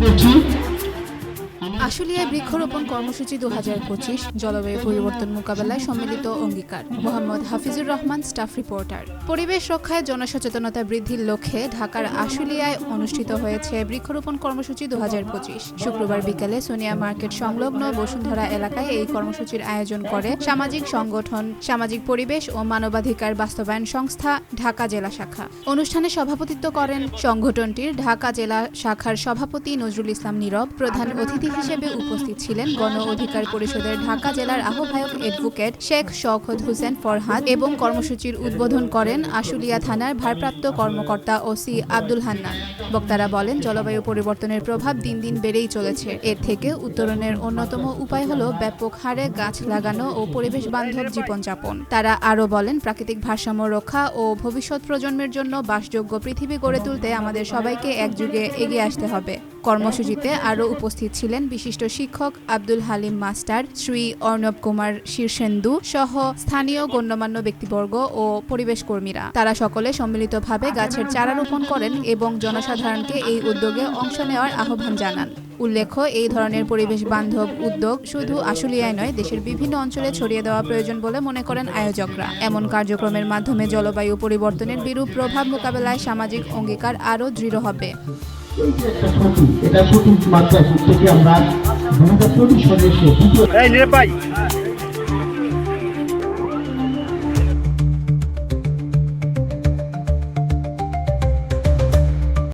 Nikki. আশুলিয়ায় বৃক্ষরোপণ কর্মসূচি দু হাজার পঁচিশ জলবায়ু পরিবর্তন মোকাবেলায় সম্মিলিত অঙ্গীকার। Mohammad Hafizur Rahman, staff reporter. পরিবেশ রক্ষায় জনসচেতনতা বৃদ্ধির লক্ষ্যে ঢাকার আশুলিয়ায় অনুষ্ঠিত হয়েছে বৃক্ষরোপণ কর্মসূচি দু হাজার পঁচিশ। শুক্রবার বিকেলে সোনিয়া মার্কেট সংলগ্ন বসুন্ধরা এলাকায় এই কর্মসূচির আয়োজন করে সামাজিক সংগঠন, সামাজিক পরিবেশ ও মানবাধিকার বাস্তবায়ন সংস্থা, ঢাকা জেলা শাখা। অনুষ্ঠানে সভাপতিত্ব করেন সংগঠনটির ঢাকা জেলা শাখার সভাপতি নজরুল ইসলাম নীরব, প্রধান অতিথি হিসেবে উপস্থিত ছিলেন গণ অধিকার পরিষদের ঢাকা জেলার আহ্বায়ক অ্যাডভোকেট শেখ শওকত হোসেন ফরহাদ এবং কর্মসূচির উদ্বোধন করেন আশুলিয়া থানার ভারপ্রাপ্ত কর্মকর্তা ওসি আব্দুল হান্নান। বক্তারা বলেন, জলবায়ু পরিবর্তনের প্রভাব দিন দিন বেড়েই চলেছে। এর থেকে উত্তরণের অন্যতম উপায় হলো ব্যাপক হারে গাছ লাগানো ও পরিবেশ বান্ধব জীবনযাপন। তারা আরও বলেন, প্রাকৃতিক ভারসাম্য রক্ষা ও ভবিষ্যৎ প্রজন্মের জন্য বাসযোগ্য পৃথিবী গড়ে তুলতে আমাদের সবাইকে একযুগে এগিয়ে আসতে হবে। কর্মসূচিতে আরও উপস্থিত ছিলেন বিশিষ্ট শিক্ষক আব্দুল হালিম মাস্টার, শ্রী অর্ণব কুমার শীর্ষেন্দু সহ স্থানীয় গণ্যমান্য ব্যক্তিবর্গ ও পরিবেশ কর্মীরা। তারা সকলে সম্মিলিতভাবে গাছের চারা রোপণ করেন এবং জনসাধারণকে এই উদ্যোগে অংশ নেওয়ার আহ্বান জানান। উল্লেখ্য, এই ধরনের পরিবেশ বান্ধব উদ্যোগ শুধু আশুলিয়ায় নয়, দেশের বিভিন্ন অঞ্চলে ছড়িয়ে দেওয়া প্রয়োজন বলে মনে করেন আয়োজকরা। এমন কার্যক্রমের মাধ্যমে জলবায়ু পরিবর্তনের বিরূপ প্রভাব মোকাবেলায় সামাজিক অঙ্গীকার আরও দৃঢ় হবে। এটা সঠিক মাত্রা থেকে আমরা দু হাজার চল্লিশ সালে